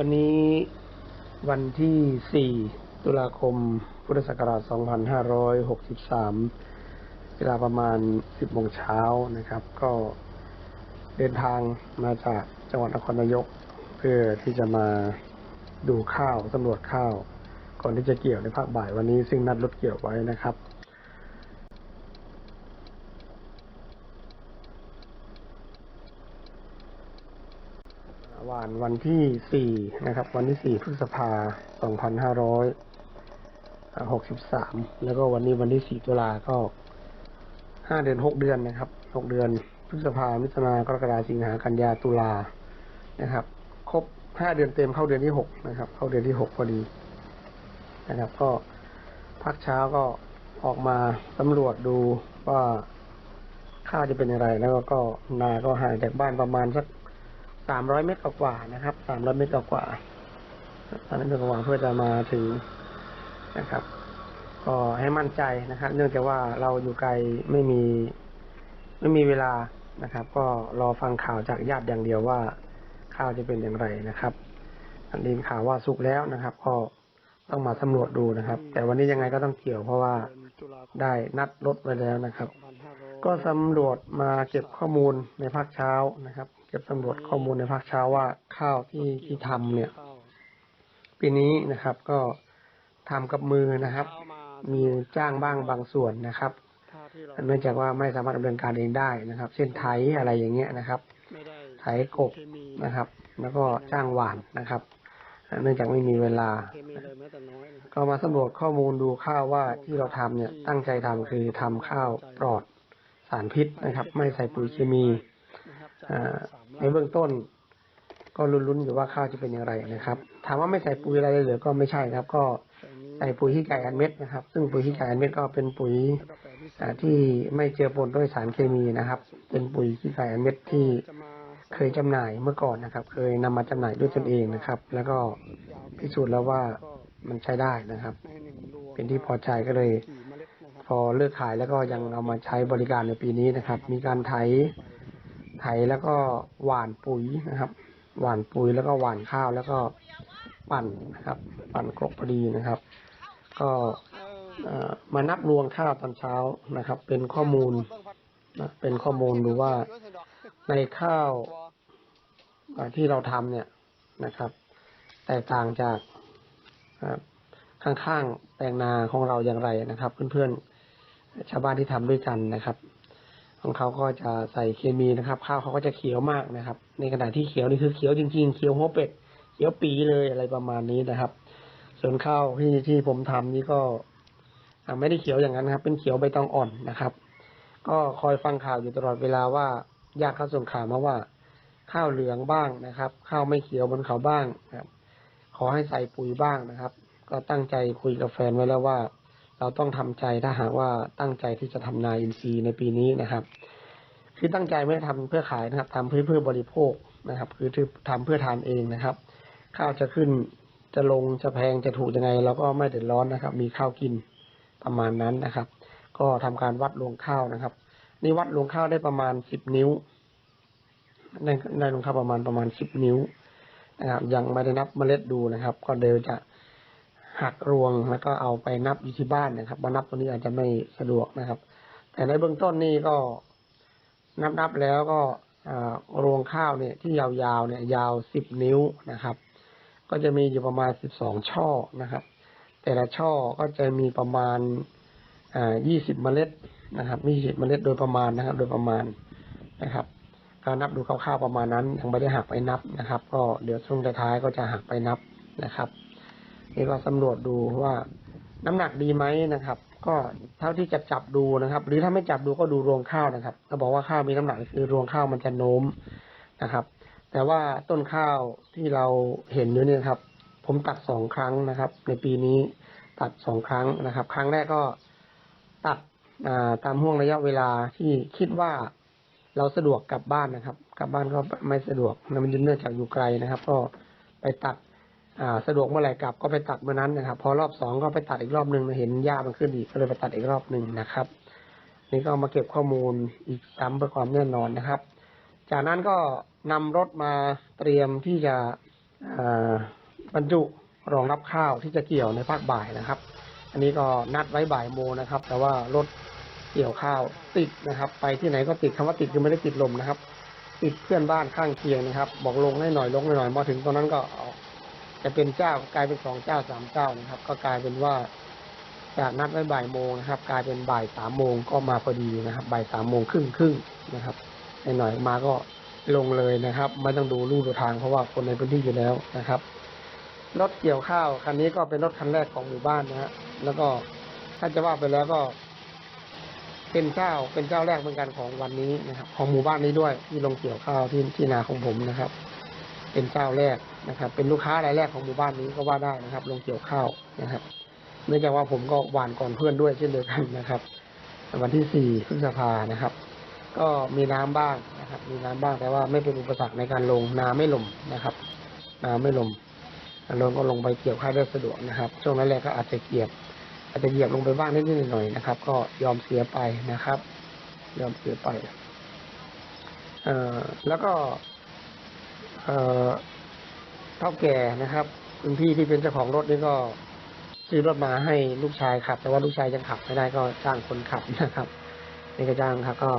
วันนี้วันที่ 4 ตุลาคม พุทธศักราช 2563 เวลาประมาณ 10โมงเช้านะครับ ก็เดินทางมาจากจังหวัดนครนายก เพื่อที่จะมาดูข้าวสำรวจข้าว ก่อนที่จะเกี่ยวในภาคบ่ายวันนี้ซึ่งนัดรถเกี่ยวไว้นะครับ วันวันที่ 4 นะครับ วันที่ 4 พฤษภา 2563 แล้วก็วันนี้วันที่ 4 ตุลาก็ 5 เดือน 6 เดือนนะครับ 6 เดือน พฤษภามิถุนากรกฎาสิงหากันยาตุลานะครับ ครบ 5 เดือนเต็มเข้าเดือนที่ 6 นะครับ เข้าเดือนที่ 6 พอดีนะครับ ก็พักเช้าก็ออกมาสำรวจดูว่าข้าวจะเป็นอย่างไร แล้วก็นาก็ห่างจากบ้านประมาณสัก สามร้อยเมตรกว่าๆนะครับ สามร้อยเมตรกว่าสามร้อยเมตรกว่าเพื่อจะมาถึงนะครับ ก็ให้มั่นใจนะครับ เนื่องจากว่าเราอยู่ไกลไม่มีไม่มีเวลานะครับ ก็รอฟังข่าวจากญาติอย่างเดียวว่าข้าวจะเป็นอย่างไรนะครับอันนี้ข่าวว่าสุกแล้วนะครับ ก็ต้องมาสำรวจดูนะครับ แต่วันนี้ยังไงก็ต้องเกี่ยวเพราะว่าได้นัดรถไว้แล้วนะครับ ก็สำรวจมาเก็บข้อมูลในภาคเช้านะครับ ก็บสำรวจข้อมูลในภาคเช้าว่าข้าวที่ที่ทำเนี่ย ปีนี้นะครับ ก็ทำกับมือนะครับ มีจ้างบ้างบางส่วนนะครับเนื่องจากว่าไม่สามารถดำเนินการเองได้นะครับ เช่นไถอะไรอย่างเงี้ยนะครับ ไถกบนะครับ แล้วก็จ้างหวานนะครับ เนื่องจากไม่มีเวลา ก็มาสำรวจข้อมูลดูข้าวว่าที่เราทำเนี่ย ตั้งใจทำคือทำข้าวปลอดสารพิษนะครับ ไม่ใส่ปุ๋ยเคมีอ่า ในเบื้องต้น ก็ลุ้นๆอยู่ว่าข้าวจะเป็นอย่างไรนะครับ ถามว่าไม่ใส่ปุ๋ยอะไรเลยหรือก็ไม่ใช่ครับ ก็ใส่ปุ๋ยขี้ไก่อันเม็ดนะครับ ซึ่งปุ๋ยขี้ไก่อันเม็ดก็เป็นปุ๋ยที่ไม่เจือปนด้วยสารเคมีนะครับ เป็นปุ๋ยขี้ไก่อันเม็ดที่เคยจำหน่ายเมื่อก่อนนะครับ เคยนำมาจำหน่ายด้วยตนเองนะครับ แล้วก็พิสูจน์แล้วว่ามันใช้ได้นะครับ เป็นที่พอใจก็เลย พอเลิกขายแล้วก็ยังเอามาใช้บริการในปีนี้นะครับ มีการไถ ไถแล้วก็หว่านปุ๋ยนะครับ หว่านปุ๋ยแล้วก็หว่านข้าวแล้วก็ปั่นนะครับ ปั่นกรกพอดีนะครับ ก็มานับรวงข้าวตอนเช้านะครับ เป็นข้อมูลนะเป็นข้อมูลดูว่าในข้าวที่เราทำเนี่ยนะครับ แตกต่างจากข้างๆแปลงนาของเราอย่างไรนะครับ เพื่อนๆชาวบ้านที่ทำด้วยกันนะครับ ของเขาก็จะใส่เคมีนะครับ ข้าวเขาก็จะเขียวมากนะครับ ในขณะที่เขียวนี่คือเขียวจริง ๆ เขียวหัวเป็ดเขียวปีเลยอะไรประมาณนี้นะครับ ส่วนข้าวที่ที่ผมทำนี่ก็ไม่ได้เขียวอย่างนั้นครับ เป็นเขียวใบตองอ่อนนะครับ ก็คอยฟังข่าวอยู่ตลอดเวลาว่าญาติเขาส่งข่าวมาว่า ข้าวเหลืองบ้างนะครับ ข้าวไม่เขียวบนเขาบ้างครับ ขอให้ใส่ปุ๋ยบ้างนะครับ ก็ตั้งใจคุยกับแฟนไว้แล้วว่า เราต้องทำใจถ้าหากว่าตั้งใจที่จะทำนาอินทรีย์ในปีนี้นะครับ คือตั้งใจไม่ได้ทำเพื่อขายนะครับทำเพื่อเพื่อบริโภคนะครับ คือทำเพื่อทานเองนะครับ ข้าวจะขึ้นจะลงจะแพงจะถูกยังไงเราก็ไม่เดือดร้อนนะครับ มีข้าวกินประมาณนั้นนะครับ ก็ทำการวัดรวงข้าวนะครับ นี่วัดรวงข้าวได้ประมาณสิบนิ้วได้ได้รวงข้าวประมาณประมาณสิบนิ้วนะครับ ยังไม่ได้นับเมล็ดดูนะครับ ก็เดี๋ยวจะ หักรวงแล้วก็เอาไปนับอยู่ที่บ้านนะครับมานับตัวนี้อาจจะไม่สะดวกนะครับ แต่ในเบื้องต้นนี่ก็นับนับๆแล้วก็รวงข้าวเนี่ยที่ยาวๆเนี่ย ยาวสิบนิ้วนะครับ ก็จะมีอยู่ประมาณสิบสองช่อนะครับ แต่ละช่อก็จะมีประมาณยี่สิบเมล็ดนะครับยี่สิบเมล็ดโดยประมาณนะครับ โดยประมาณนะครับการนับดูคร่าวๆประมาณนั้นยังไม่ได้หักไปนับนะครับ ก็เดี๋ยวช่วงท้ายก็จะหักไปนับนะครับ นี่ก็สำรวจดูว่าน้ำหนักดีไหมนะครับ ก็เท่าที่จะจับดูนะครับ หรือถ้าไม่จับดูก็ดูรวงข้าวนะครับถ้าบอกว่าข้าวมีน้ำหนักคือรวงข้าวมันจะโน้มนะครับ แต่ว่าต้นข้าวที่เราเห็นอยู่เนี่ยครับ ผมตัดสองครั้งนะครับ ในปีนี้ตัดสองครั้งนะครับ ครั้งแรกก็ตัดาตามห่วงระยะเวลาที่คิดว่าเราสะดวกกลับบ้านนะครับ กลับบ้านก็ไม่สะดวกนะมันเนื่องจากอยู่ไกลนะครับ ก็ไปตัด สะดวกเมื่อไหร่กลับก็ไปตัดเมื่อนั้นนะครับ พอรอบสองก็ไปตัดอีกรอบหนึ่งเห็นหญ้ามันขึ้นอีกก็เลยไปตัดอีกรอบหนึ่งนะครับ นี่ก็มาเก็บข้อมูลอีกซ้ำเพื่อความแน่นอนนะครับ จากนั้นก็นำรถมาเตรียมที่จะบรรจุรองรับข้าวที่จะเกี่ยวในภาคบ่ายนะครับ อันนี้ก็นัดไว้บ่ายโมงนะครับ แต่ว่ารถเกี่ยวข้าวติดนะครับ ไปที่ไหนก็ติดคำว่าติดคือไม่ได้ติดลมนะครับ ติดเพื่อนบ้านข้างเคียงนะครับ บอกลงให้หน่อยลงให้หน่อยมาถึงตอนนั้นก็เอา จะเป็นเจ้ากลายเป็นสองเจ้าสามเจ้านะครับ ก็กลายเป็นว่าจากนัดไว้บ่ายโมงนะครับ กลายเป็นบ่ายสามโมงก็มาพอดีนะครับบ่ายสามโมงครึ่งครึ่งนะครับหน่อยๆมาก็ลงเลยนะครับ ไม่ต้องดูลู่ดูทางเพราะว่าคนในพื้นที่อยู่แล้วนะครับรถเกี่ยวข้าวคันนี้ก็เป็นรถคันแรกของหมู่บ้านนะฮะแล้วก็ถ้าจะว่าไปแล้วก็ เป็นเจ้าเป็นเจ้าแรกเหมือนกันของวันนี้นะครับ ของหมู่บ้านนี้ด้วยที่ลงเกี่ยวข้าวที่ที่นาของผมนะครับ เป็นเจ้าแรกนะครับ เป็นลูกค้ารายแรกของหมู่บ้านนี้ก็ว่าได้นะครับลงเกี่ยวข้าวนะครับ เนื่องจากว่าผมก็หวานก่อนเพื่อนด้วยเช่นเดียวกันนะครับ วันที่สี่พฤษภานะครับ ก็มีน้ำบ้างนะครับ มีน้ำบ้างแต่ว่าไม่เป็นอุปสรรคในการลงนาไม่ลมนะครับนาไม่ลมลงก็ลงไปเกี่ยวข้าวได้สะดวกนะครับ ช่วงนั้นแรกก็อาจจะเกียบ อาจจะเหยียบลงไปบ้างนิดหน่อยๆนะครับ ก็ยอมเสียไปนะครับ ยอมเสียไป เอ่อแล้วก็ เท่าแก่นะครับคุณพี่ที่เป็นเจ้าของรถนี่ก็ซื้อรถมาให้ลูกชายขับ แต่ว่าลูกชายยังขับไม่ได้ก็จ้างคนขับนะครับนี่ก็จ้างครับก็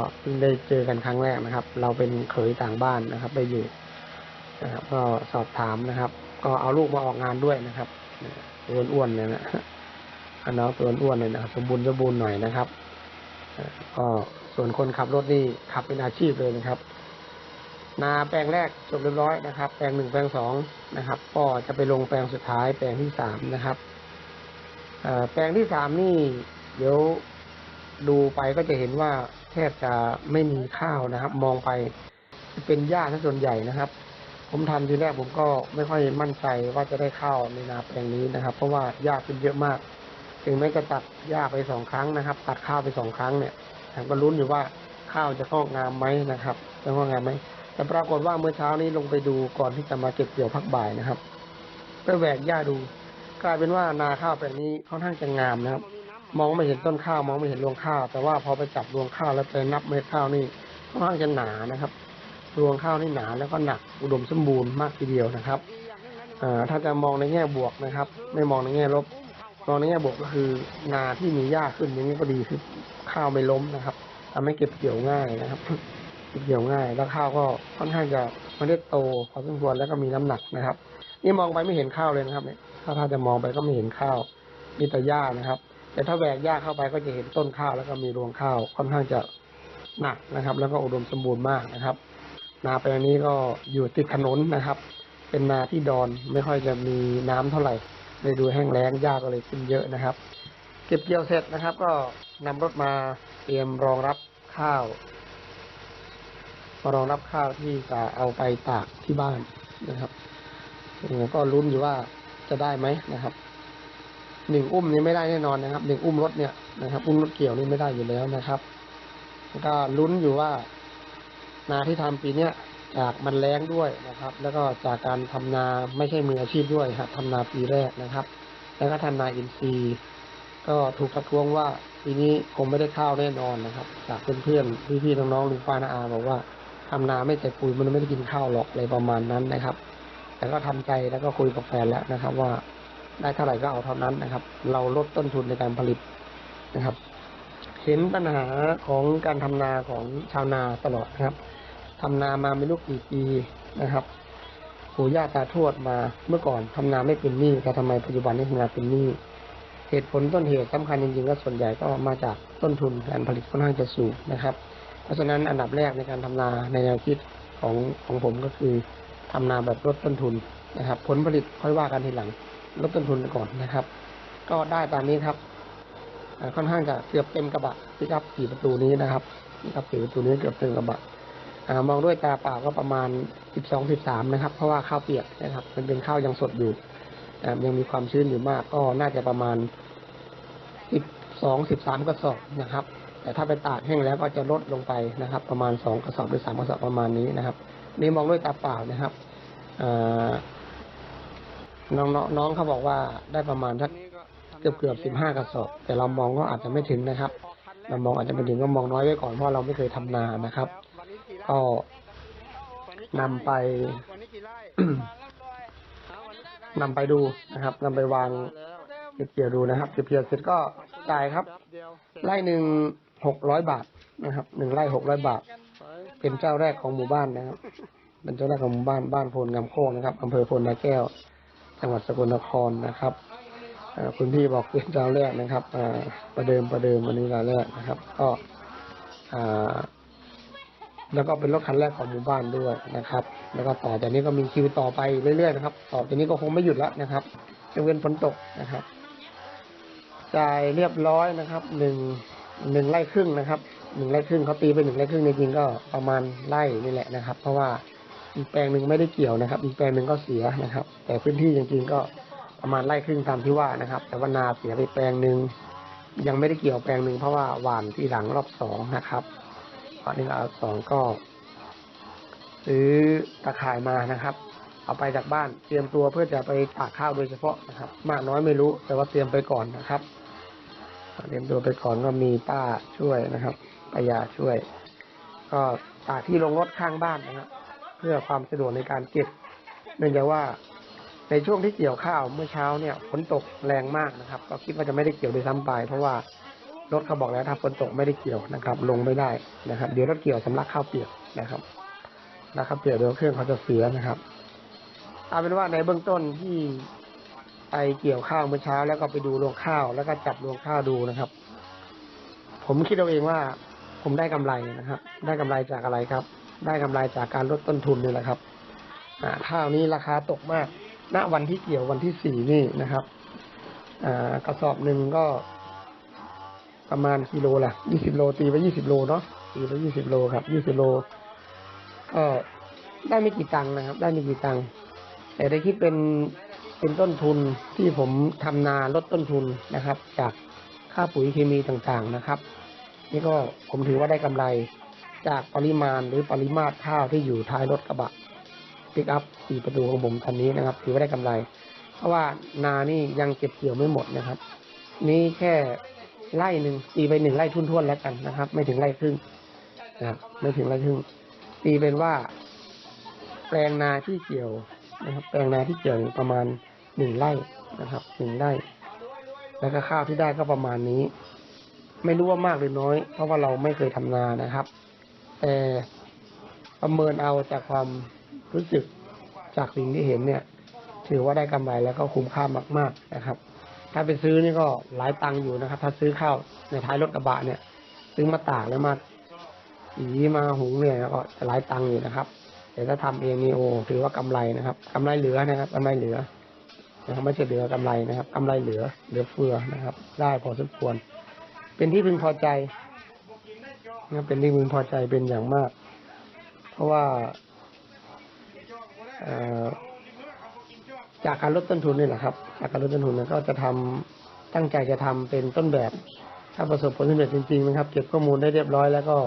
ได้เจอกันครั้งแรกนะครับ เราเป็นเขยต่างบ้านนะครับไปอยู่นะครับ ก็สอบถามนะครับ ก็เอาลูกมาออกงานด้วยนะครับตัวอ้วนเนี่ยนะอันน้องตัวอ้วนเนี่ยนะสมบูรณ์สมบูรณ์หน่อยนะครับก็ส่วนคนขับรถนี่ขับเป็นอาชีพเลยนะครับ นาแปลงแรกจบเรียบร้อยนะครับ แปลงหนึ่งแปลงสองนะครับ ก็จะไปลงแปลงสุดท้าย แปลงที่สามนะครับแปลงที่สามนี่ เดี๋ยวดูไปก็จะเห็นว่าแทบจะไม่มีข้าวนะครับ มองไปเป็นหญ้าซะส่วนใหญ่นะครับ ผมทำทีแรกผมก็ไม่ค่อยมั่นใจว่าจะได้ข้าวในนาแปลงนี้นะครับ เพราะว่าหญ้าขึ้นเยอะมาก ถึงแม้จะตัดหญ้าไปสองครั้งนะครับ ตัดข้าวไปสองครั้งเนี่ยผมก็ลุ้นอยู่ว่าข้าวจะงอกงามไหมนะครับจะงอกงามไหม แต่ปรากฏว่าเมื่อเช้านี้ลงไปดูก่อนที่จะมาเก็บเกี่ยวพักบ่ายนะครับ ไปแหวกหญ้าดู กลายเป็นว่านาข้าวแปลงนี้ค่อนข้างจะงามนะครับ มองไม่เห็นต้นข้าวมองไม่เห็นรวงข้าว แต่ว่าพอไปจับรวงข้าวแล้วไปนับเม็ดข้าวนี่ค่อนข้างจะหนานะครับ รวงข้าวนี่หนาแล้วก็หนักอุดมสมบูรณ์มากทีเดียวนะครับถ้าจะมองในแง่บวกนะครับ ไม่มองในแง่ลบมองในแง่บวกก็คือนาที่มีหญ้าขึ้นอย่างนี้ก็ดีคือข้าวไม่ล้มนะครับทำให้เก็บเกี่ยวง่ายนะครับ เก็บเกี่ยวง่าย แล้วข้าวก็ค่อนข้างจะเมล็ดโตพอสมควรแล้วก็มีน้ำหนักนะครับ นี่มองไปไม่เห็นข้าวเลยนะครับเนี่ยถ้าถ้าจะมองไปก็ไม่เห็นข้าวมีแต่หญ้านะครับ แต่ถ้าแหวกหญ้าเข้าไปก็จะเห็นต้นข้าวแล้วก็มีรวงข้าวค่อนข้างจะหนักนะครับ แล้วก็อุดมสมบูรณ์มากนะครับ นาแปลงนี้ก็อยู่ติดถนนนะครับ เป็นนาที่ดอนไม่ค่อยจะมีน้ำเท่าไหร่เลยดูแห้งแล้งหญ้าก็เลยขึ้นเยอะนะครับ เก็บเกี่ยวเสร็จนะครับ ก็นำรถมาเตรียมรองรับข้าว รองรับข้าวที่จะเอาไปตากที่บ้านนะครับเออก็ลุ้นอยู่ว่าจะได้ไหมนะครับหนึ่งอุ้มนี้ไม่ได้แน่นอนนะครับหนึ่งอุ้มรถเนี่ยนะครับ อุ้มรถเกี่ยวนี่ไม่ได้อยู่แล้วนะครับก็ลุ้นอยู่ว่า นาที่ทำปีเนี้ยจากมันแรงด้วยนะครับ แล้วก็จากการทำนาไม่ใช่มืออาชีพด้วยครับทำนาปีแรกนะครับ แล้วก็ทำนาอินทรีย์ ก็ถูกกระท้วงว่าปีนี้คงไม่ได้ข้าวแน่นอนนะครับ จากเพื่อนๆพี่ๆน้องๆลุงป้าน้าอาบอกว่า ทำนาไม่ใส่ปุ๋ยมันไม่ได้กินข้าวหรอกอะไรประมาณนั้นนะครับ แต่ก็ทำใจแล้วก็คุยกับแฟนแล้วนะครับ ว่าได้เท่าไหร่ก็เอาเท่านั้นนะครับ เราลดต้นทุนในการผลิตนะครับ เห็นปัญหาของการทำนาของชาวนาตลอดนะครับทำนามาไม่รู้กี่ปีนะครับปู่ย่าตาทวดมาเมื่อก่อนทำนาไม่เป็นหนี้แต่ทำไมปัจจุบันนี้ทำนาเป็นหนี้เหตุผลต้นเหตุสำคัญจริงๆก็ส่วนใหญ่ก็มาจากต้นทุนการผลิตค่อนข้างจะสูงนะครับ เพราะฉะนั้นอันดับแรกในการทำนาในแนวคิดของของผมก็คือทำนาแบบลดต้นทุนนะครับ ผลผลิตค่อยว่ากันทีหลังลดต้นทุนก่อนนะครับ ก็ได้ตามนี้ครับค่อนข้างจะเกือบเต็มกระบะพิกับสี่ประตูนี้นะครับพิกับสี่ประตูนี้เกือบเต็มกระบะอมองด้วยตาเปล่าก็ประมาณสิบสองสิบสามนะครับ เพราะว่าข้าวเปียกนะครับ มันเป็นข้าวยังสดอยู่ยังมีความชื้นอยู่มากก็น่าจะประมาณสิบสองสิบสามกระสอบนะครับ แต่ถ้าไปตากแห้งแล้วก็จะลดลงไปนะครับ ประมาณสองกระสอบหรือสามกระสอบประมาณนี้นะครับ นี่มองด้วยตาเปล่านะครับน้องน้องน้องเขาบอกว่าได้ประมาณสักเกือบเกือบสิบห้ากระสอบ แต่เรามองก็อาจจะไม่ถึงนะครับ เรามองอาจจะไม่ถึงก็มองน้อยไว้ก่อนเพราะเราไม่เคยทำนานะครับ ก็นำไปนำไปดูนะครับนำไปวางเก็บเกี่ยวดูนะครับเก็บเกี่ยวเสร็จก็จ่ายครับไร่หนึ่ง หกร้อยบาทนะครับหนึ่งไร่หกร้อยบาท เป็นเจ้าแรกของหมู่บ้านนะครับ เป็นเจ้าแรกของหมู่บ้านบ้านโพนงามโค้งนะครับอำเภอโพนนาแก้ว จังหวัดสกลนครนะครับคุณพี่บอกเป็นเจ้าแรกนะครับประเดิมประเดิมวันนี้รายแรกนะครับ ก็แล้วก็เป็นรถคันแรกของหมู่บ้านด้วยนะครับ แล้วก็ต่อจากนี้ก็มีคิวต่อไปเรื่อยๆนะครับ ต่อจากนี้ก็คงไม่หยุดแล้วนะครับยกเว้นฝนตกนะครับจ่ายเรียบร้อยนะครับหนึ่ง หนึ่งไร่ครึ่งนะครับหนึ่งไร่ครึ่งเขาตีไปหนึ่งไร่ครึ่งจริงๆก็ประมาณไร่นี่แหละนะครับ เพราะว่าอีกแปลงหนึ่งไม่ได้เกี่ยวนะครับ อีกแปลงหนึ่งก็เสียนะครับ แต่พื้นที่จริงๆก็ประมาณไร่ครึ่งตามที่ว่านะครับ แต่ว่านาเสียไปแปลงหนึ่งยังไม่ได้เกี่ยวแปลงหนึ่งเพราะว่าหว่านที่หลังรอบสองนะครับตอนนี้รอบสองก็ ซื้อตะข่ายมานะครับ เอาไปจากบ้านเตรียมตัวเพื่อจะไปตากข้าวโดยเฉพาะนะครับ มากน้อยไม่รู้แต่ว่าเตรียมไปก่อนนะครับ เตรียมตัวไปก่อนก็มีป้าช่วยนะครับป้ายาช่วย ก็ตากที่ลงรถข้างบ้านนะครับ เพื่อความสะดวกในการเก็บ เนื่องจากว่าในช่วงที่เกี่ยวข้าวเมื่อเช้าเนี่ยฝนตกแรงมากนะครับ ก็คิดว่าจะไม่ได้เกี่ยวโดยซ้ำไป เพราะว่ารถเขาบอกแล้วถ้าฝนตกไม่ได้เกี่ยวนะครับ ลงไม่ได้นะครับ เดี๋ยวรถเกี่ยวสำลักข้าวเปียกนะครับแล้วข้าวเปียกเดี๋ยวเครื่องเขาจะเสียนะครับเอาเป็นว่าในเบื้องต้นที่ ไปเกี่ยวข้าวเมื่อเช้า แล้วก็ไปดูรวงข้าว แล้วก็จับรวงข้าวดูนะครับ ผมคิดเอาเองว่าผมได้กำไรนะครับ ได้กำไรจากอะไรครับ ได้กำไรจากการลดต้นทุนนี่แหละครับข้าวนี้ราคาตกมาก ณ วันที่เกี่ยววันที่สี่นี่นะครับอกระสอบหนึ่งก็ประมาณกิโลละยี่สิบโลตีไปยี่สิบโลเนาะตีไปยี่สิบโลครับยี่สิบโล ก็ได้ไม่กี่ตังค์นะครับ ได้ไม่กี่ตังค์แต่ได้คิดเป็น เป็นต้นทุนที่ผมทำนาลดต้นทุนนะครับ จากค่าปุ๋ยเคมีต่างๆนะครับ นี่ก็ผมถือว่าได้กำไรจากปริมาณหรือปริมาตรข้าวที่อยู่ท้ายรถกระบะปิกอัพสี่ประตูของผมคันนี้นะครับ ถือว่าได้กำไร เพราะว่านานี่ยังเก็บเกี่ยวไม่หมดนะครับ นี่แค่ไร่หนึ่งตีไปหนึ่งไร่ทุ่นๆแล้วกันนะครับ ไม่ถึงไร่ครึ่งนะครับไม่ถึงไร่ครึ่งตีเป็นว่า แปลงนาที่เกี่ยว นะครับ แปลงนาที่เกี่ยวประมาณหนึ่งไร่นะครับหนึ่งไร่ แล้วก็ข้าวที่ได้ก็ประมาณนี้ ไม่รู้ว่ามากหรือน้อย เพราะว่าเราไม่เคยทำนานะครับ แต่ประเมินเอาจากความรู้สึกจากสิ่งที่เห็นเนี่ย ถือว่าได้กำไรแล้วก็คุ้มค่ามาก ๆนะครับ ถ้าไปซื้อนี่ก็หลายตังค์อยู่นะครับ ถ้าซื้อข้าวในท้ายรถกระบะเนี่ย ซื้อมาตากแล้วมาสีมาหุงเนี่ยก็จะหลายตังค์อยู่นะครับ แต่ถ้าทำเองนี่โอ้ถือว่ากำไรนะครับกำไรเหลือนะครับกำไรเหลือนะครับไม่ใช่เหลือกำไรนะครับกำไรเหลือ เหลือเฟือนะครับ ได้พอสมควร เป็นที่พึงพอใจนะเป็นที่พึงพอใจเป็นอย่างมาก เพราะว่าจากการลดต้นทุนนี่แหละครับ จากการลดต้นทุนนี่ยก็จะทำตั้งใจจะทำเป็นต้นแบบ ถ้าประสบผลสำเร็จจริงๆนะครับ เก็บข้อมูลได้เรียบร้อยแล้วก็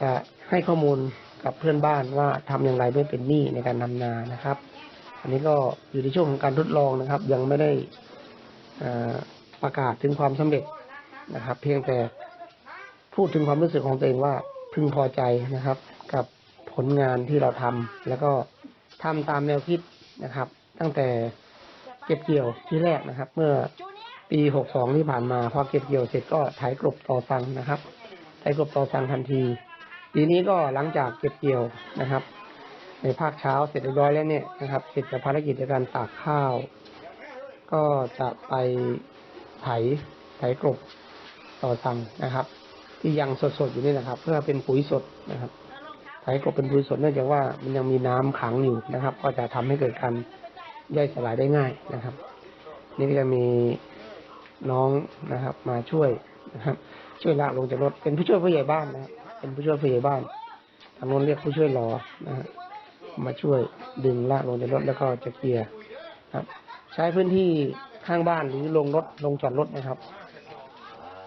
จะให้ข้อมูล กับเพื่อนบ้านว่าทำอย่างไรไม่เป็นหนี้ในการทำนานะครับ อันนี้ก็อยู่ในช่วงของการทดลองนะครับ ยังไม่ได้อ่อประกาศถึงความสำเร็จนะครับ เพียงแต่พูดถึงความรู้สึกของตัวเองว่าพึงพอใจนะครับ กับผลงานที่เราทำแล้วก็ทำตามแนวคิดนะครับ ตั้งแต่เก็บเกี่ยวที่แรกนะครับ เมื่อปีหกสองที่ผ่านมาพอเก็บเกี่ยวเสร็จก็ไถกลบต่อสังนะครับไถกลบต่อสังทันที ปีนี้ก็หลังจากเก็บเกี่ยวนะครับ ในภาคเช้าเสร็จเรียบร้อยแล้วเนี่ยนะครับ เสร็จจากภารกิจในการตากข้าว ก็จะไปไถไถกลบต่อสั่งนะครับ ที่ยังสดๆอยู่นี่นะครับ เพื่อเป็นปุ๋ยสดนะครับไถกลบเป็นปุ๋ยสดเนื่องจากว่ามันยังมีน้ำขังอยู่นะครับ ก็จะทำให้เกิดการย่อยสลายได้ง่ายนะครับ นี่ก็จะมีน้องนะครับ มาช่วยนะครับ ช่วยลากลงจากรถเป็นผู้ช่วยผู้ใหญ่บ้านนะครับ เป็นผู้ช่วยผู้ใหญ่บ้านทางโน้นเรียกผู้ช่วยรอนะฮะมาช่วยดึงลากลงจากรถแล้วก็จะเกียร์ครับ ใช้พื้นที่ข้างบ้านหรือลงรถลงจอดรถนะครับ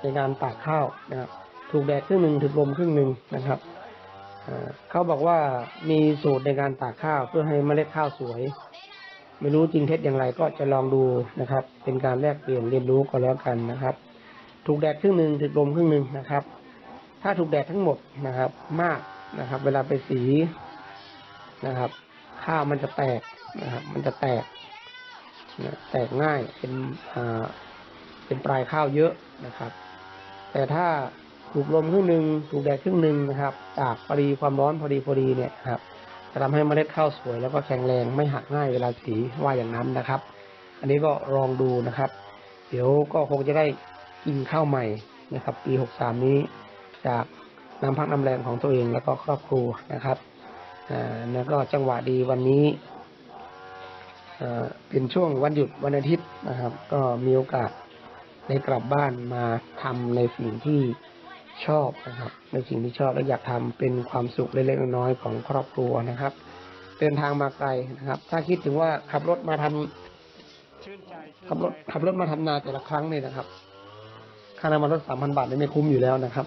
ในการตากข้าวนะครับถูกแดดครึ่งหนึ่งถูกลมครึ่งหนึ่งนะครับเขาบอกว่ามีสูตรในการตากข้าวเพื่อให้เมล็ดข้าวสวย ไม่รู้จริงเท็จอย่างไรก็จะลองดูนะครับ เป็นการแลกเปลี่ยนเรียนรู้ก็แล้วกันนะครับ ถูกแดดครึ่งหนึ่งถูกลมครึ่งหนึ่งนะครับ ถ้าถูกแดดทั้งหมดนะครับ มากนะครับ เวลาไปสีนะครับ ข้าวมันจะแตกนะครับ มันจะแตกนะแตกง่ายเป็นอ่าเป็นปลายข้าวเยอะนะครับ แต่ถ้าถูกลมครึ่งหนึ่งถูกแดดครึ่งหนึ่งนะครับจากพอดีความร้อนพอดีพอดีเนี่ยครับจะทำให้เมล็ดข้าวสวยแล้วก็แข็งแรงไม่หักง่ายเวลาสีว่าอย่างนั้นนะครับ อันนี้ก็ลองดูนะครับ เดี๋ยวก็คงจะได้กินข้าวใหม่นะครับ ปีหกสามนี้ จากน้ำพักน้ำแรงของตัวเองแล้วก็ครอบครัวนะครับแล้วก็จังหวะดีวันนี้เป็นช่วงวันหยุดวันอาทิตย์นะครับ ก็มีโอกาสได้กลับบ้านมาทำในสิ่งที่ชอบนะครับ ในสิ่งที่ชอบและอยากทำเป็นความสุขเล็กๆน้อยๆของครอบครัวนะครับ เดินทางมาไกลนะครับ ถ้าคิดถึงว่าขับรถมาทำขับรถขับรถมาทำนาแต่ละครั้งเนี่ยนะครับ ค่าน้ำมันรถสามพันบาทนี่ไม่คุ้มอยู่แล้วนะครับ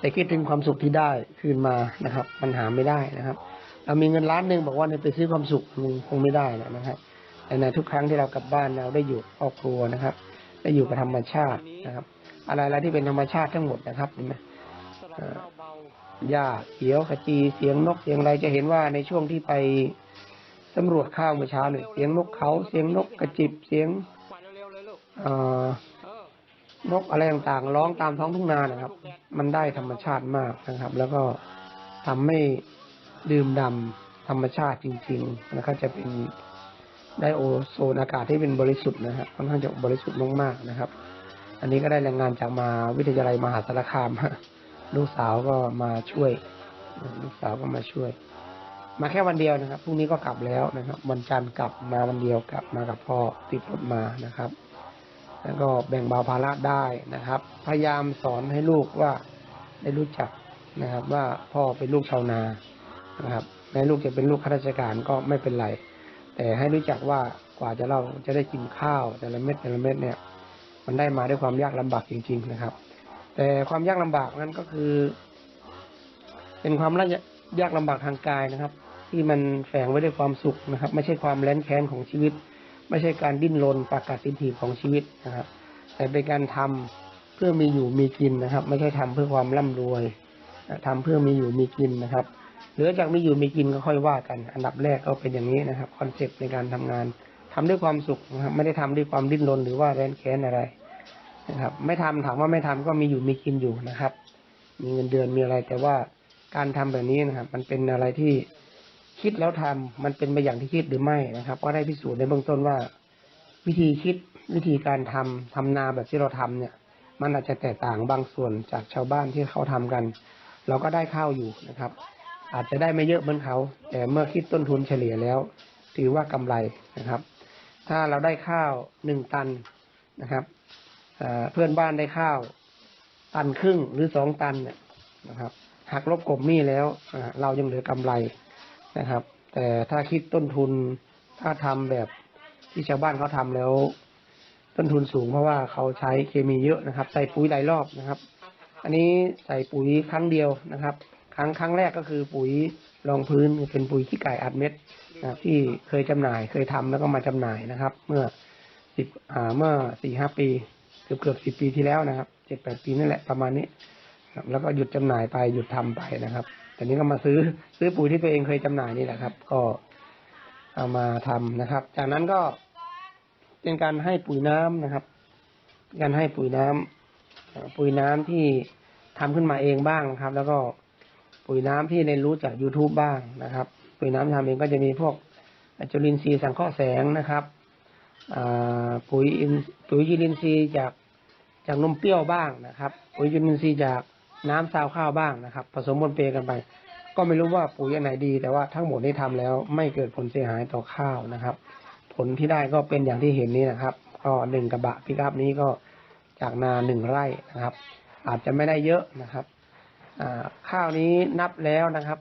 แต่คิดถึงความสุขที่ได้คืนมานะครับ มันหาไม่ได้นะครับ เรามีเงินล้านหนึ่งบอกว่าเนี่ยไปซื้อความสุขมันคงไม่ได้นะครับแต่ในทุกครั้งที่เรากลับบ้านเราได้อยู่ครอบครัวนะครับ ได้อยู่กับธรรมชาตินะครับ อะไรอะไรที่เป็นธรรมชาติทั้งหมดนะครับเห็นไหมสลับข้าเบาหญ้าเขียวขจีเสียงนกเสียงอะไรจะเห็นว่าในช่วงที่ไปสำรวจข้าวเมื่อเช้าเนี่ยเสียงนกเขาเสียงนกกระจิบเสียงเอ่อ นกอะไรต่างๆ ร้องตามท้องทุ่งนานะครับ มันได้ธรรมชาติมากนะครับ แล้วก็ทำให้ดื่มดำธรรมชาติจริง ๆ นะครับ จะเป็นได้โอโซนอากาศที่เป็นบริสุทธิ์นะครับค่อนข้างจะบริสุทธิ์มากๆนะครับ อันนี้ก็ได้แรงงานจากมาวิทยาลัยมหาสารคามลูกสาวก็มาช่วย ลูกสาวก็มาช่วย มาแค่วันเดียวนะครับพรุ่งนี้ก็กลับแล้วนะครับ วันจันทร์กลับมาวันเดียวกลับมากับพ่อติดรถมานะครับ แล้วก็แบ่งเบาภาระได้นะครับ พยายามสอนให้ลูกว่าได้รู้จักนะครับ ว่าพ่อเป็นลูกชาวนานะครับแม้ลูกจะเป็นลูกข้าราชการก็ไม่เป็นไร แต่ให้รู้จักว่ากว่าจะเราจะได้กินข้าวแต่ละเม็ดแต่ละเม็ดเนี่ย มันได้มาด้วยความยากลำบากจริง ๆนะครับ แต่ความยากลำบากนั้นก็คือ เป็นความยากลำบากทางกายนะครับ ที่มันแฝงไว้ด้วยความสุขนะครับ ไม่ใช่ความแร้นแค้นของชีวิต ไม่ใช่การดิ้นรนปากกัดตินถีของชีวิตนะครับ แต่เป็นการทำเพื่อมีอยู่มีกินนะครับ ไม่ใช่ทำเพื่อความร่ำรวยนะทำเพื่อมีอยู่มีกินนะครับเหลือจากมีอยู่มีกินก็ค่อยว่ากัน อันดับแรกก็เป็นอย่างนี้นะครับคอนเซปต์ในการทำงานทำด้วยความสุขนะครับไม่ได้ทำด้วยความดิ้นรนหรือว่าแร้นแค้นอะไรนะครับ ไม่ทำถามว่าไม่ทำก็มีอยู่มีกินอยู่นะครับ มีเงินเดือนมีอะไรแต่ว่าการทำแบบนี้นะครับ มันเป็นอะไรที่ คิดแล้วทำมันเป็นไปอย่างที่คิดหรือไม่นะครับ ก็ได้พิสูจน์ในเบื้องต้นว่า วิธีคิดวิธีการทำทำนาแบบที่เราทำเนี่ย มันอาจจะแตกต่างบางส่วนจากชาวบ้านที่เขาทำกัน เราก็ได้ข้าวอยู่นะครับ อาจจะได้ไม่เยอะเหมือนเขา แต่เมื่อคิดต้นทุนเฉลี่ยแล้ว ถือว่ากำไรนะครับ ถ้าเราได้ข้าวหนึ่งตันนะครับเพื่อนบ้านได้ข้าว ตันครึ่งหรือสองตันเนี่ยนะครับหักลบกบหนี้แล้วเรายังเหลือกำไร นะครับ แต่ถ้าคิดต้นทุนถ้าทำแบบที่ชาวบ้านเขาทำแล้ว ต้นทุนสูงเพราะว่าเขาใช้เคมีเยอะนะครับ ใส่ปุ๋ยหลายรอบนะครับ อันนี้ใส่ปุ๋ยครั้งเดียวนะครับ ครั้งครั้งแรกก็คือปุ๋ยรองพื้นเป็นปุ๋ยขี้ไก่อัดเม็ดนะครับ ที่เคยจำหน่ายเคยทำแล้วก็มาจำหน่ายนะครับ เมื่อสิบอ่าเมื่อสี่ห้าปี เกือบเกือบสิบปีที่แล้วนะครับเจ็ดแปดปีนั่นแหละประมาณนี้แล้วก็หยุดจำหน่ายไปหยุดทำไปนะครับ แต่นี้ก็มาซื้อซื้อปุ๋ยที่ตัวเองเคยจำหน่ายนี่แหละครับ ก็เอามาทำนะครับ จากนั้นก็เป็นการให้ปุ๋ยน้ำนะครับ การให้ปุ๋ยน้ำเอ่อปุ๋ยน้ำที่ทำขึ้นมาเองบ้างนะครับ แล้วก็ปุ๋ยน้ำที่เรียนรู้จาก YouTube บ้างนะครับ ปุ๋ยน้ำทำเองก็จะมีพวกจุลินทรีย์สังเคราะห์แสงนะครับปุ๋ยอินปุ๋ยจุลินทรีย์จากจากนมเปรี้ยวบ้างนะครับ ปุ๋ยจุลินทรีย์จาก น้ำซาวข้าวบ้างนะครับ ผสมบนเปกันไป ก็ไม่รู้ว่าปุ๋ยอันไหนดี แต่ว่าทั้งหมดที่ทำแล้วไม่เกิดผลเสียหายต่อข้าวนะครับ ผลที่ได้ก็เป็นอย่างที่เห็นนี้นะครับ ก็หนึ่งกระบะพิกับนี้ก็จากนาหนึ่งไร่นะครับ อาจจะไม่ได้เยอะนะครับข้าวนี้นับแล้วนะครับ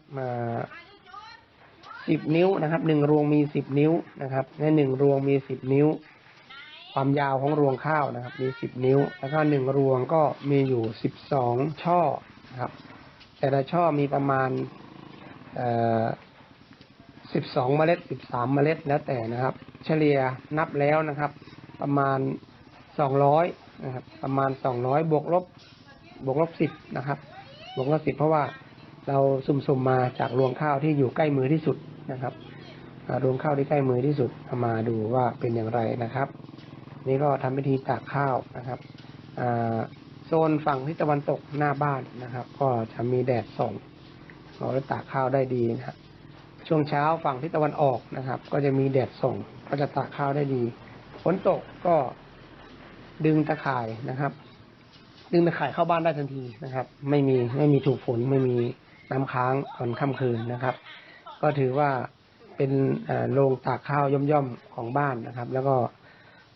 สิบนิ้วนะครับหนึ่งรวงมีสิบนิ้วนะครับในหนึ่งรวงมีสิบนิ้ว ความยาวของรวงข้าวนะครับ มีสิบนิ้ว แล้วก็หนึ่งรวงก็มีอยู่สิบสองช่อนะครับ แต่ละช่อมีประมาณเอ่อสิบสองเมล็ดสิบสามเมล็ดแล้วแต่นะครับ เฉลี่ยนับแล้วนะครับ ประมาณสองร้อยนะครับ ประมาณสองร้อยบวกลบบวกลบสิบนะครับ บวกลบสิบเพราะว่าเราสุ่มๆมาจากรวงข้าวที่อยู่ใกล้มือที่สุดนะครับรวงข้าวที่ใกล้มือที่สุดมาดูว่าเป็นอย่างไรนะครับ นี่ก็ทำพิธีตากข้าวนะครับโซนฝั่งทิศตะวันตกหน้าบ้านนะครับ ก็จะมีแดดส่องเราตากข้าวได้ดีนะครับช่วงเช้าฝั่งทิศตะวันออกนะครับ ก็จะมีแดดส่อง ก็จะตากข้าวได้ดีฝนตกก็ดึงตะข่ายนะครับ ดึงตะข่ายเข้าบ้านได้ทันทีนะครับ ไม่มีไม่มีถูกฝนไม่มีน้ำค้างตอนค่ำคืนนะครับ ก็ถือว่าเป็นโรงตากข้าวย่อมๆของบ้านนะครับ แล้วก็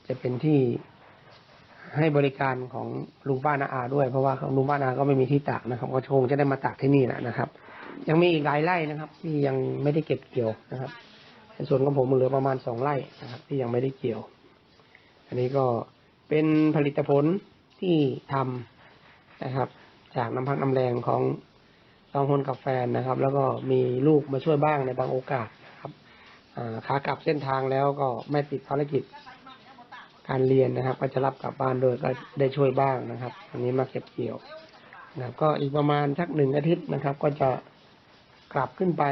จะเป็นที่ให้บริการของลุงป้านาอาด้วย เพราะว่าลุงป้านาก็ไม่มีที่ตากนะครับก็คงจะได้มาตากที่นี่แหละนะครับ ยังมีอีกหลายไร่นะครับ ที่ยังไม่ได้เก็บเกี่ยวนะครับในส่วนของผมเหลือประมาณสองไร่นะครับ ที่ยังไม่ได้เกี่ยว อันนี้ก็เป็นผลิตผลที่ทำนะครับ จากน้ำพักน้ำแรงของสองคนกับแฟนนะครับ แล้วก็มีลูกมาช่วยบ้างในบางโอกาสนะครับขากลับเส้นทางแล้วก็ไม่ติดภารกิจ การเรียนนะครับ ก็จะรับกลับบ้านโดยก็ได้ช่วยบ้างนะครับ อันนี้มาเก็บเกี่ยวนะครับก็อีกประมาณสักหนึ่งอาทิตย์นะครับ ก็จะกลับขึ้นไป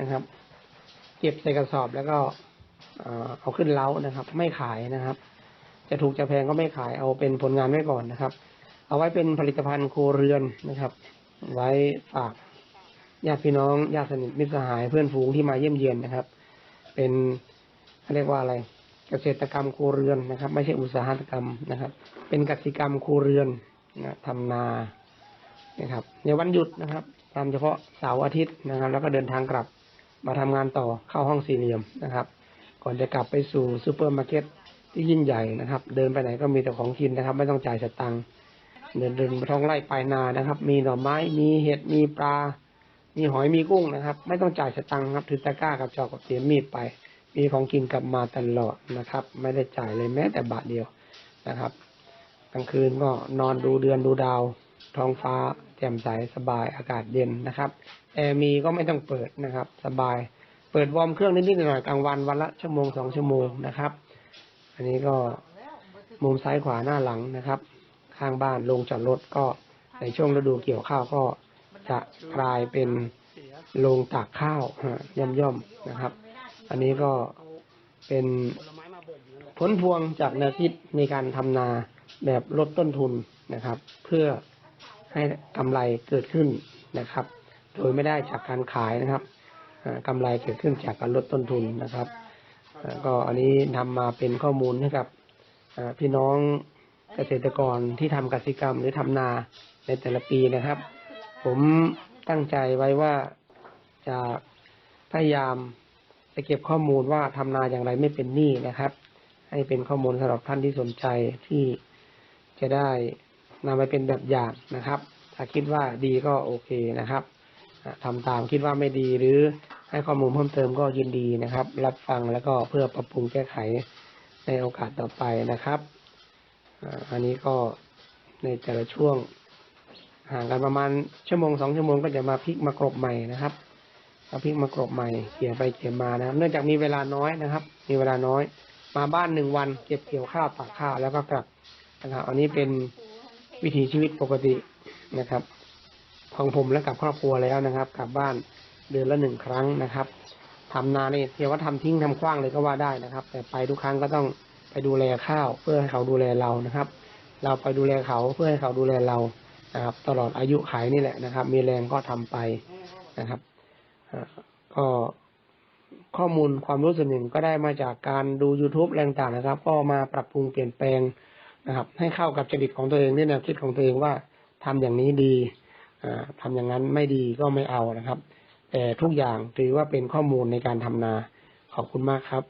นะครับ เก็บใส่กระสอบแล้วก็เอาขึ้นเล้านะครับ ไม่ขายนะครับ จะถูกจะแพงก็ไม่ขายเอาเป็นผลงานไว้ก่อนนะครับ เอาไว้เป็นผลิตภัณฑ์ครัวเรือนนะครับ ไว้ฝากญาติพี่น้องญาติสนิทมิตรสหายเพื่อนฝูงที่มาเยี่ยมเยียนนะครับ เป็นเขาเรียกว่าอะไร เกษตรกรรมครัวเรือนนะครับ ไม่ใช่อุตสาหกรรมนะครับ เป็นกสิกรรมครัวเรือนนะทำนานะครับ ในวันหยุดนะครับตามเฉพาะเสาร์อาทิตย์นะครับ แล้วก็เดินทางกลับมาทำงานต่อเข้าห้องสี่เหลี่ยมนะครับ ก่อนจะกลับไปสู่ซูเปอร์มาร์เก็ตที่ยิ่งใหญ่นะครับ เดินไปไหนก็มีแต่ของกินนะครับ ไม่ต้องจ่ายสตังค์เดินเดินท้องไร่ปลายนานะครับ มีหน่อไม้มีเห็ดมีปลา มีหอยมีกุ้งนะครับ ไม่ต้องจ่ายสตังค์ครับถือตะกร้ากับจอบกับเสียมมีดไป มีของกินกลับมาตลอดนะครับ ไม่ได้จ่ายเลยแม้แต่บาทเดียวนะครับ กลางคืนก็นอนดูเดือนดูดาว ท้องฟ้าแจ่มใสสบายอากาศเย็นนะครับแอร์มีก็ไม่ต้องเปิดนะครับ สบาย เปิดวอร์มเครื่องนิดๆหน่อยๆกลางวันวันละชั่วโมงสองชั่วโมงนะครับ อันนี้ก็มุมซ้ายขวาหน้าหลังนะครับ ข้างบ้านลงจอดรถก็ในช่วงฤดูเกี่ยวข้าวก็จะกลายเป็นโรงตากข้าวฮะย่อมๆนะครับ อันนี้ก็เป็นผลพวงจากแนวคิดในการทำนาแบบลดต้นทุนนะครับ เพื่อให้กำไรเกิดขึ้นนะครับ โดยไม่ได้จากการขายนะครับกำไรเกิดขึ้นจากการลดต้นทุนนะครับก็อันนี้นำมาเป็นข้อมูลให้กับพี่น้องเกษตรกรที่ทำกสิกรรมหรือทำนาในแต่ละปีนะครับ ผมตั้งใจไว้ว่าจะพยายาม จะเก็บข้อมูลว่าทำนาอย่างไรไม่เป็นหนี้นะครับ ให้เป็นข้อมูลสำหรับท่านที่สนใจที่จะได้นำไปเป็นแบบอย่างนะครับ ถ้าคิดว่าดีก็โอเคนะครับอะทำตามคิดว่าไม่ดีหรือให้ข้อมูลเพิ่มเติมก็ยินดีนะครับ รับฟังแล้วก็เพื่อปรับปรุงแก้ไขในโอกาสต่อไปนะครับ อันนี้ก็ในแต่ละช่วงห่างกันประมาณชั่วโมงสองชั่วโมงก็จะมาพลิกมากรบใหม่นะครับ มาพลิกมากรบใหม่เกี่ยไปเกี่ยมานะครับ เนื่องจากมีเวลาน้อยนะครับ มีเวลาน้อย มาบ้านหนึ่งวัน เก็บเกี่ยวข้าวตากข้าวแล้วก็กลับนะครับ อันนี้เป็นวิถีชีวิตปกตินะครับของผมและกับครอบครัวแล้วนะครับ กลับบ้านเดือนละหนึ่งครั้งนะครับทำนาเนี่ยเทียว่าทำทิ้งทำขว้างเลยก็ว่าได้นะครับ แต่ไปทุกครั้งก็ต้องไปดูแลข้าว เพื่อให้เขาดูแลเรานะครับ เราไปดูแลเขาเพื่อให้เขาดูแลเรานะครับ ตลอดอายุขายนี่แหละนะครับ มีแรงก็ทำไปนะครับ ก็ข้อมูลความรู้ส่วนหนึ่งก็ได้มาจากการดู YouTube แรงต่างนะครับ ก็มาปรับปรุงเปลี่ยนแปลงนะครับ ให้เข้ากับจริตของตัวเองด้วยแนวคิดของตัวเองว่าทำอย่างนี้ดีทำทำอย่างนั้นไม่ดีก็ไม่เอานะครับ แต่ทุกอย่างถือว่าเป็นข้อมูลในการทำนาขอบคุณมากครับ